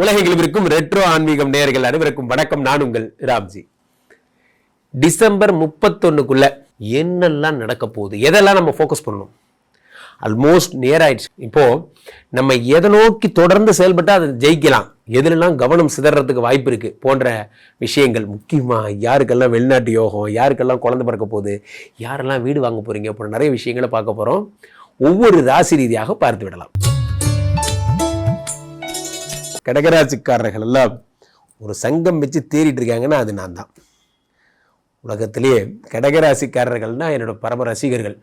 உலகெங்கிலும் இருக்கும் ரெட்ரோ ஆன்மீகம் நேர்கள் அனைவருக்கும் வணக்கம். நான் உங்கள் ராம்ஜி. டிசம்பர் முப்பத்தொன்னுக்குள்ள என்னெல்லாம் நடக்க போகுது? எதெல்லாம் நம்ம ஃபோக்கஸ் பண்ணணும்? ஆல்மோஸ்ட் நியர் ஆயிடுச்சு இப்போ நம்ம எதை நோக்கி தொடர்ந்து செயல்பட்டால் அதை ஜெயிக்கலாம். எதுலெல்லாம் கவனம் சிதறதுக்கு வாய்ப்பு இருக்கு போன்ற விஷயங்கள். முக்கியமாக யாருக்கெல்லாம் வெளிநாட்டு யோகம் யாருக்கெல்லாம் குழந்தை பிறக்க போகுது யாரெல்லாம் வீடு வாங்க போறீங்க போன்ற நிறைய விஷயங்களை பார்க்க போறோம். ஒவ்வொரு ராசி ரீதியாக பார்த்து விடலாம். கடகராசிக்காரர்கள் எல்லாம் ஒரு சங்கம் வச்சு தேறிட்டு இருக்காங்கன்னா அது நான் தான். உலகத்திலேயே கடகராசிக்காரர்கள்னால் என்னோட பரம ரசிகர்கள்.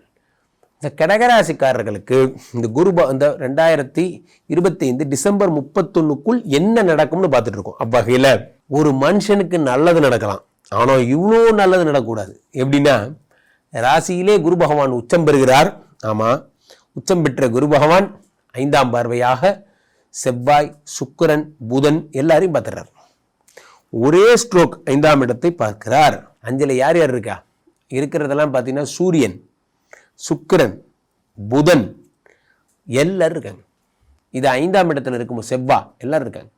இந்த கடகராசிக்காரர்களுக்கு இந்த குரு ப- இந்த ரெண்டாயிரத்தி இருபத்தைந்து டிசம்பர் முப்பத்தொன்னுக்குள் என்ன நடக்கும்னு பார்த்துட்டு இருக்கோம். அவ்வகையில் ஒரு மனுஷனுக்கு நல்லது நடக்கலாம். ஆனால் இவ்வளோ நல்லது நடக்கக்கூடாது. எப்படின்னா ராசியிலே குரு பகவான் உச்சம் பெறுகிறார். ஆமாம் உச்சம் பெற்ற குரு பகவான் ஐந்தாம் பார்வையாக செவ்வாய் சுக்கரன் புதன் எல்லாரையும் பார்த்துறார் ஒரே ஸ்ட்ரோக் ஐந்தாம் இடத்தை பார்க்கிறார். அஞ்சல யார் யார் இருக்கா? இருக்கிறதெல்லாம் பார்த்தீங்கன்னா சூரியன் சுக்கிரன் புதன் எல்லாரும் இருக்காங்க. இது ஐந்தாம் இடத்துல இருக்கும் செவ்வா எல்லாரும் இருக்காங்க.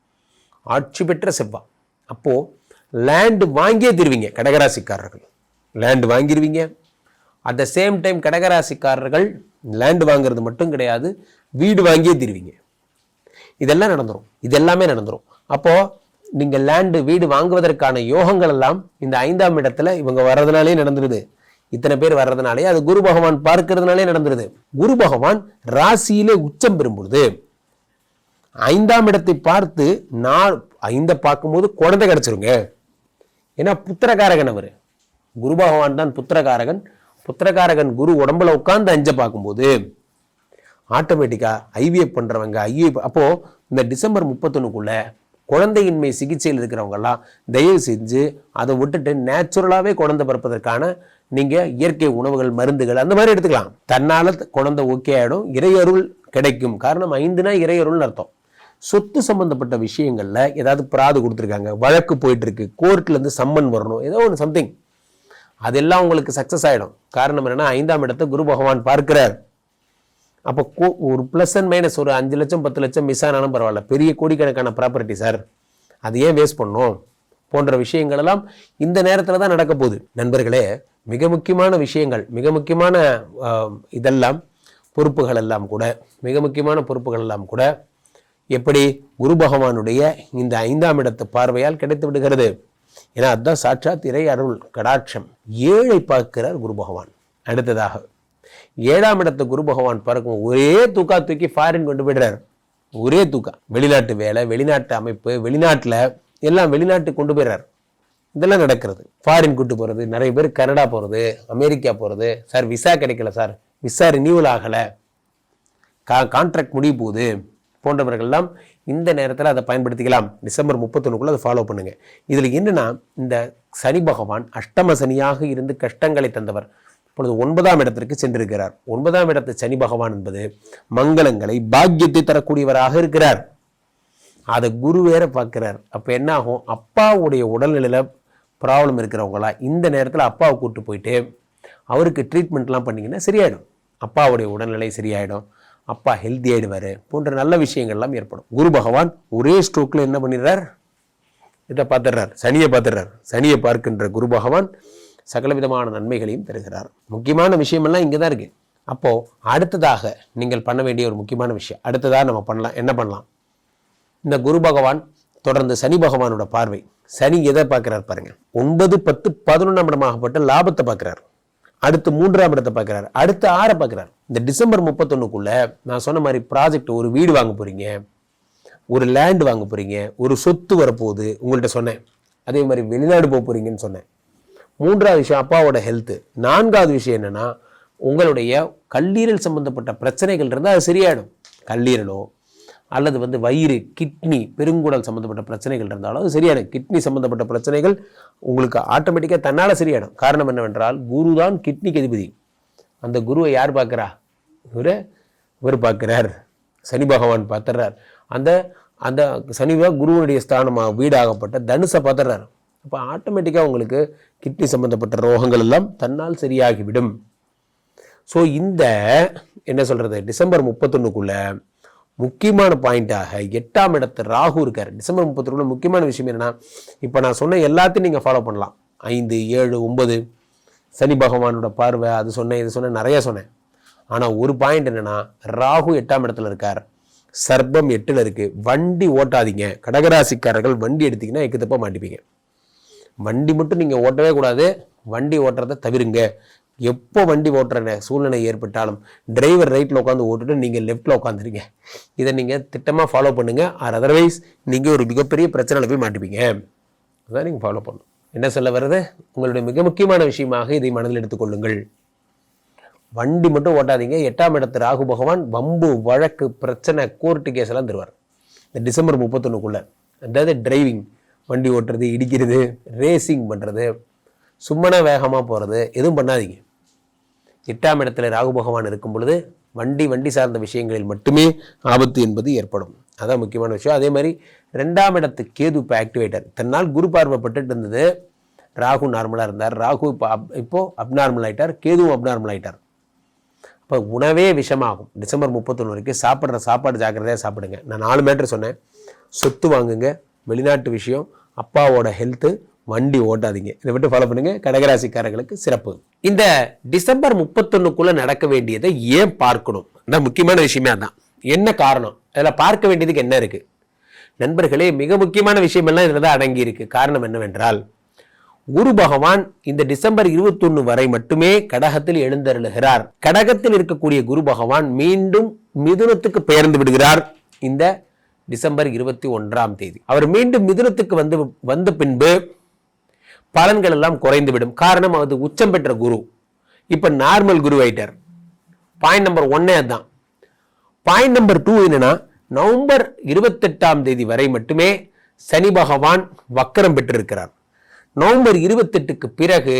ஆட்சி பெற்ற செவ்வா அப்போ லேண்டு வாங்கியே தருவீங்க கடகராசிக்காரர்கள். லேண்டு வாங்கிடுவீங்க அட் த சேம் டைம் கடகராசிக்காரர்கள் லேண்டு வாங்குறது மட்டும் கிடையாது வீடு வாங்கியே தருவீங்க. இதெல்லாம் நடந்துரும். இது எல்லாமே நடந்துரும். அப்போ நீங்கள் லேண்டு வீடு வாங்குவதற்கான யோகங்கள் எல்லாம் இந்த ஐந்தாம் இடத்துல இவங்க வர்றதுனாலே நடந்துருது. இத்தனை பேர் வர்றதுனாலே அது குரு பகவான் பார்க்கறதுனாலே நடந்துருது. குரு பகவான் ராசியிலே உச்சம் பெறும் பொழுது ஐந்தாம் இடத்தை பார்த்து நான் ஐந்த பார்க்கும்போது குழந்தை கிடைச்சிருங்க. ஏன்னா புத்திரகாரகன் அவர். குரு பகவான் தான் புத்திரகாரகன். புத்திரகாரகன் குரு உடம்புல உட்கார்ந்து அஞ்ச பார்க்கும்போது ஆட்டோமேட்டிக்காக ஐவிஎஃப் பண்ணுறவங்க ஐவிஎஃப் அப்போது இந்த டிசம்பர் முப்பத்தொன்னுக்குள்ளே குழந்தையின்மை சிகிச்சையில் இருக்கிறவங்கெல்லாம் தயவு செஞ்சு அதை விட்டுட்டு நேச்சுரலாகவே குழந்தை பிறப்பதற்கான நீங்கள் இயற்கை உணவுகள் மருந்துகள் அந்த மாதிரி எடுத்துக்கலாம். தன்னால் குழந்தை ஓகே ஆகிடும் இறையருள் கிடைக்கும். காரணம் ஐந்துனா இறையருள்னு அர்த்தம். சொத்து சம்பந்தப்பட்ட விஷயங்களில் ஏதாவது பிராது கொடுத்துருக்காங்க வழக்கு போயிட்டுருக்கு கோர்ட்லேருந்து சம்மன் வரணும் ஏதோ ஒன்று சம்திங் அதெல்லாம் உங்களுக்கு சக்ஸஸ் ஆகிடும் காரணம் என்னன்னா ஐந்தாம் இடத்தை குரு பகவான் பார்க்கிறார். அப்போ கோ- ஒரு ப்ளஸ் அண்ட் மைனஸ் ஒரு அஞ்சு லட்சம் பத்து லட்சம் மிஸ் ஆனாலும் பரவாயில்ல. பெரிய கோடிக்கணக்கான ப்ராப்பர்ட்டி சார் அது ஏன் வேஸ்ட் பண்ணோம் போன்ற விஷயங்கள் எல்லாம் இந்த நேரத்தில் தான் நடக்க போகுது. நண்பர்களே மிக முக்கியமான விஷயங்கள் மிக முக்கியமான இதெல்லாம் பொறுப்புகள் எல்லாம் கூட மிக முக்கியமான பொறுப்புகள் எல்லாம் கூட எப்படி குரு பகவானுடைய இந்த ஐந்தாம் இடத்து பார்வையால் கிடைத்து விடுகிறது? ஏன்னா அதுதான் சாட்சாத் இறை அருள் கடாட்சம். ஏழை பார்க்கிறார் குரு பகவான். அடுத்ததாக ஏழாம் இடத்தை குரு பகவான் பறக்கும் ஒரே தூக்கா தூக்கி ஃபாரின் கொண்டு போயிடுறார். ஒரே தூக்கா. வெளிநாட்டு வேலை வெளிநாட்டு அமைப்பு வெளிநாட்டில் எல்லாம் வெளிநாட்டுக்கு கொண்டு போயிடுறாரு. இதெல்லாம் நடக்கிறது. ஃபாரின் கூட்டு போகிறது நிறைய பேர் கனடா போகிறது அமெரிக்கா போகிறது சார் விசா கிடைக்கல சார் விசா ரினியூவல் ஆகலை. கா கான்ட்ராக்ட் முடிய போகுது. போன்றவர்கள்லாம் இந்த நேரத்தில் அதை பயன்படுத்திக்கலாம். டிசம்பர் முப்பத்தொன்னுக்குள்ளே அதை ஃபாலோ பண்ணுங்க. இதில் என்னன்னா இந்த சனி பகவான் அஷ்டம சனியாக இருந்து கஷ்டங்களை தந்தவர். இப்பொழுது ஒன்பதாம் இடத்திற்கு சென்றிருக்கிறார். ஒன்பதாம் இடத்து சனி பகவான் என்பது மங்களங்களை பாக்கியத்தை தரக்கூடியவராக இருக்கிறார். அதை குரு வேற பார்க்கிறார். அப்போ என்ன ஆகும்? அப்பாவுடைய உடல்நிலையில் ப்ராப்ளம் இருக்கிறவங்களா இந்த நேரத்தில் அப்பாவை கூப்பிட்டு போயிட்டு அவருக்கு ட்ரீட்மெண்ட்லாம் பண்ணிங்கன்னா சரியாயிடும். அப்பாவுடைய உடல்நிலை சரியாயிடும். அப்பா ஹெல்த்தி ஆகிடுவார் போன்ற நல்ல விஷயங்கள்லாம் ஏற்படும். குரு பகவான் ஒரே ஸ்ட்ரோக்கில் என்ன பண்ணிடுறார்? இதை பார்த்துடுறார். சனியை பார்த்துடுறார். சனியை பார்க்கின்ற குரு பகவான் சகல விதமான நன்மைகளையும் தருகிறார். முக்கியமான விஷயமெல்லாம் இங்கே தான் இருக்குது அப்போது அடுத்ததாக நீங்கள் பண்ண வேண்டிய ஒரு முக்கியமான விஷயம். அடுத்ததாக நம்ம பண்ணலாம் என்ன பண்ணலாம்? இந்த குரு பகவான் தொடர்ந்து சனி பகவானோட பார்வை. சனி எதை பார்க்குறார் பாருங்கள் ஒன்பது பத்து பதினொன்றாம் இடமாகப்பட்ட லாபத்தை பார்க்குறார். அடுத்து மூன்றாம் இடத்தை பார்க்குறாரு. அடுத்து ஆறை பார்க்குறாரு. இந்த டிசம்பர் முப்பத்தொன்னுக்குள்ளே நான் சொன்ன மாதிரி ப்ராஜெக்ட் ஒரு வீடு வாங்க போகிறீங்க ஒரு லேண்ட் வாங்க போகிறீங்க ஒரு சொத்து வரப்போகுது. உங்கள்கிட்ட சொன்னேன். அதே மாதிரி வெளிநாடு போக போகிறீங்கன்னு சொன்னேன். மூன்றாவது விஷயம் அப்பாவோட ஹெல்த்து நான்காவது விஷயம் என்னென்னா உங்களுடைய கல்லீரல் சம்பந்தப்பட்ட பிரச்சனைகள் இருந்தால் அது சரியாயிடும். கல்லீரலோ அல்லது வந்து வயிறு கிட்னி பெருங்குடல் சம்மந்தப்பட்ட பிரச்சனைகள் இருந்தாலும் அது சரியாயிடும். கிட்னி சம்மந்தப்பட்ட பிரச்சனைகள் உங்களுக்கு ஆட்டோமேட்டிக்காக தன்னால் சரியாயிடும். காரணம் என்னவென்றால் குரு தான் கிட்னிக்கு அதிபதி. அந்த குருவை யார் பார்க்குறா? இவரு இவர் பார்க்கிறார். சனி பகவான் பார்த்துறார் அந்த அந்த சனிவா குருவனுடைய ஸ்தானமாக வீடாகப்பட்ட தனுசை பார்த்துறாரு அப்போ ஆட்டோமேட்டிக்காக உங்களுக்கு கிட்னி சம்மந்தப்பட்ட ரோகங்கள் எல்லாம் தன்னால் சரியாகிவிடும். ஸோ இந்த என்ன சொல்கிறது டிசம்பர் முப்பத்தொன்னுக்குள்ள முக்கியமான பாயிண்டாக எட்டாம் இடத்து ராகு இருக்கார். டிசம்பர் முப்பத்தி முக்கியமான விஷயம் என்னென்னா இப்போ நான் சொன்ன எல்லாத்தையும் நீங்கள் ஃபாலோ பண்ணலாம். ஐந்து ஏழு ஒம்பது சனி பகவானோட பார்வை அது சொன்னேன் இது சொன்னேன் நிறைய சொன்னேன். ஆனால் ஒரு பாயிண்ட் என்னென்னா ராகு எட்டாம் இடத்துல இருக்கார். சர்ப்பம் எட்டில் இருக்குது வண்டி ஓட்டாதீங்க. கடகராசிக்காரர்கள் வண்டி எடுத்திங்கன்னா எக்கு தப்பாக மாட்டிப்பீங்க. வண்டி மட்டும் நீங்கள் ஓட்டவே கூடாது. வண்டி ஓட்டுறதை தவிருங்க. எப்போ வண்டி ஓட்டுற சூழ்நிலை ஏற்பட்டாலும் டிரைவர் ரைட்டில் உட்காந்து ஓட்டுட்டு நீங்கள் லெஃப்ட்டில் உட்காந்துருங்க இதை நீங்கள் திட்டமாக ஃபாலோ பண்ணுங்கள் ஆர் அதர்வைஸ் நீங்கள் ஒரு மிகப்பெரிய பிரச்சனையில் போய் மாட்டுப்பீங்க. அதான் நீங்கள் ஃபாலோ பண்ணணும். என்ன சொல்ல வர்றது? உங்களுடைய மிக முக்கியமான விஷயமாக இதை மனதில் எடுத்துக்கொள்ளுங்கள் வண்டி மட்டும் ஓட்டாதீங்க. எட்டாம் இடத்து ராகு பகவான் வம்பு வழக்கு பிரச்சனை கோர்ட்டு கேஸ் எல்லாம் தருவார். இந்த டிசம்பர் முப்பத்தொன்னுக்குள்ளே. அதாவது டிரைவிங் வண்டி ஓட்டுறது இடிக்கிறது ரேசிங் பண்ணுறது சும்மன வேகமாக போகிறது எதுவும் பண்ணாதீங்க. எட்டாம் இடத்துல ராகு பகவான் இருக்கும் பொழுது வண்டி வண்டி சார்ந்த விஷயங்களில் மட்டுமே ஆபத்து என்பது ஏற்படும். அதான் முக்கியமான விஷயம். அதே மாதிரி ரெண்டாம் இடத்து கேது இப்போ ஆக்டிவேட்டர் தன்னால் குரு பார்வைப்பட்டுட்டு இருந்தது. ராகு நார்மலாக இருந்தார். ராகு இப்போ அப் இப்போது அப்நார்மல் ஆகிட்டார் கேதுவும் அப்நார்மல் ஆகிட்டார் இப்போ உணவே விஷமாகும். டிசம்பர் முப்பத்தொன்று வரைக்கும் சாப்பிட்ற சாப்பாடு ஜாக்கிரதையாக சாப்பிடுங்க. நான் நாலு மேட்ரு சொன்னேன். சொத்து வாங்குங்க. வெளிநாட்டு விஷயம் அப்பாவோட ஹெல்த்து வண்டி ஓட்டாதீங்க. இதை விட்டு ஃபாலோ பண்ணுங்க. கடகராசிக்காரர்களுக்கு சிறப்பு. இந்த டிசம்பர் முப்பத்தொன்னுக்குள்ளே நடக்க வேண்டியதை ஏன் பார்க்கணும்? இந்த முக்கியமான விஷயமே அதான். என்ன காரணம்? அதில் பார்க்க வேண்டியதுக்கு என்ன இருக்கு? நண்பர்களே மிக முக்கியமான விஷயம் எல்லாம் இதில் தான் அடங்கியிருக்கு காரணம் என்னவென்றால் குரு பகவான் இந்த டிசம்பர் இருபத்தொன்னு வரை மட்டுமே கடகத்தில் எழுந்தருளுகிறார். கடகத்தில் இருக்கக்கூடிய குரு பகவான் மீண்டும் மிதுனத்துக்கு பெயர்ந்து விடுகிறார். இந்த டிசம்பர் இருபத்தி ஒன்றாம் தேதி. அவர் மீண்டும் மிதுனத்துக்கு வந்து வந்த பின்பு பலன்கள் எல்லாம் குறைந்து விடும் காரணம் அது உச்சம் பெற்ற குரு. இப்போ நார்மல் குரு ஆயிட்டார். பாயிண்ட் நம்பர் ஒன்னே அதுதான் பாயிண்ட் நம்பர் டூ என்னன்னா நவம்பர் இருபத்தெட்டாம் தேதி வரை மட்டுமே சனி பகவான் வக்கரம் பெற்றிருக்கிறார். நவம்பர் இருபத்தெட்டுக்கு பிறகு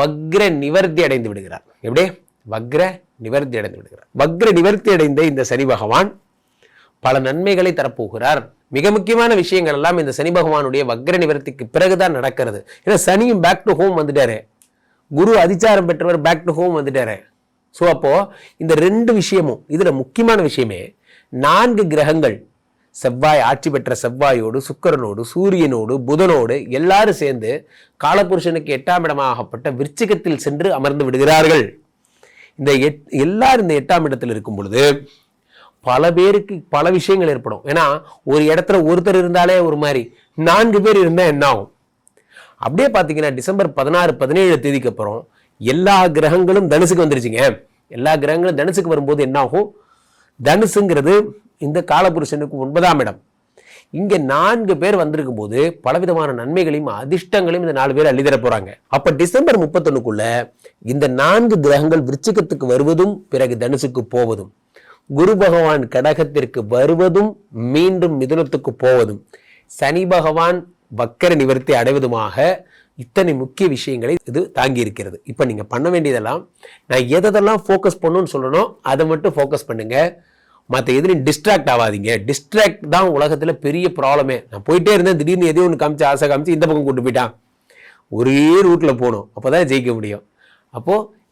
வக்ர நிவர்த்தி அடைந்து விடுகிறார். எப்படி? வக்ர நிவர்த்தி அடைந்து விடுகிறார். வக்ர நிவர்த்தி அடைந்த இந்த சனி பகவான் பல நன்மைகளை தரப்போகிறார். மிக முக்கியமான விஷயங்கள் எல்லாம் இந்த சனி பகவானுடைய வக்ர நிவர்த்திக்கு பிறகுதான் நடக்கிறது. ஏன்னா சனியும் பேக் டு ஹோம் வந்துட்டாரு. குரு அதிச்சாரம் பெற்றவர் பேக் டு ஹோம் வந்துட்டாரு. ஸோ அப்போ இந்த ரெண்டு விஷயமும் இதுல முக்கியமான விஷயமே நான்கு கிரகங்கள் செவ்வாய் ஆட்சி பெற்ற செவ்வாயோடு சுக்கரனோடு சூரியனோடு புதனோடு எல்லாரும் சேர்ந்து காலபுருஷனுக்கு எட்டாம் இடமாகப்பட்ட விருச்சிகத்தில் சென்று அமர்ந்து விடுகிறார்கள். இந்த எட் எல்லாரும் இந்த எட்டாம் இடத்தில் இருக்கும் பொழுது பல பேருக்கு பல விஷயங்கள் ஏற்படும். ஏன்னா ஒரு இடத்துல ஒருத்தர் இருந்தாலே ஒரு மாதிரி நான்கு பேர் இருந்தால் என்ன ஆகும்? அப்படியே பார்த்தீங்கன்னா டிசம்பர் பதினாறு பதினேழு தேதிக்கு அப்புறம் எல்லா கிரகங்களும் தனுசுக்கு வந்துருச்சுங்க. எல்லா கிரகங்களும் தனுசுக்கு வரும்போது என்ன ஆகும்? தனுசுங்கிறது இந்த காலபுருஷனுக்கு ஒன்பதாம் இடம். இங்கே நான்கு பேர் வந்திருக்கும் போது பலவிதமான நன்மைகளையும் அதிர்ஷ்டங்களையும் இந்த நாலு பேர் அள்ளிதர போகிறாங்க அப்போ டிசம்பர் முப்பத்தொன்னுக்குள்ள இந்த நான்கு கிரகங்கள் விருச்சிகத்துக்கு வருவதும் பிறகு தனுசுக்கு போவதும். குரு பகவான் கடகத்திற்கு வருவதும் மீண்டும் மிதுனத்துக்கு போவதும் சனி பகவான் வக்கர நிவர்த்தி அடைவதுமாக இத்தனை முக்கிய விஷயங்களை இது தாங்கி இருக்கிறது இப்போ நீங்கள் பண்ண வேண்டியதெல்லாம் நான் எதெல்லாம் ஃபோக்கஸ் பண்ணணும்னு சொல்லணும் அதை மட்டும் ஃபோக்கஸ் பண்ணுங்கள் மற்ற எதுலையும் டிஸ்ட்ராக்ட் ஆகாதீங்க. டிஸ்ட்ராக்ட் தான் உலகத்தில் பெரிய ப்ராப்ளமே நான் போயிட்டே இருந்தேன் திடீர்னு எதையும் ஒன்று காமிச்சு ஆசை காமிச்சு இந்த பக்கம் கூட்டு போயிட்டான். ஒரே ரூட்டில் போகணும் அப்போ தான் ஜெயிக்க முடியும். அப்போது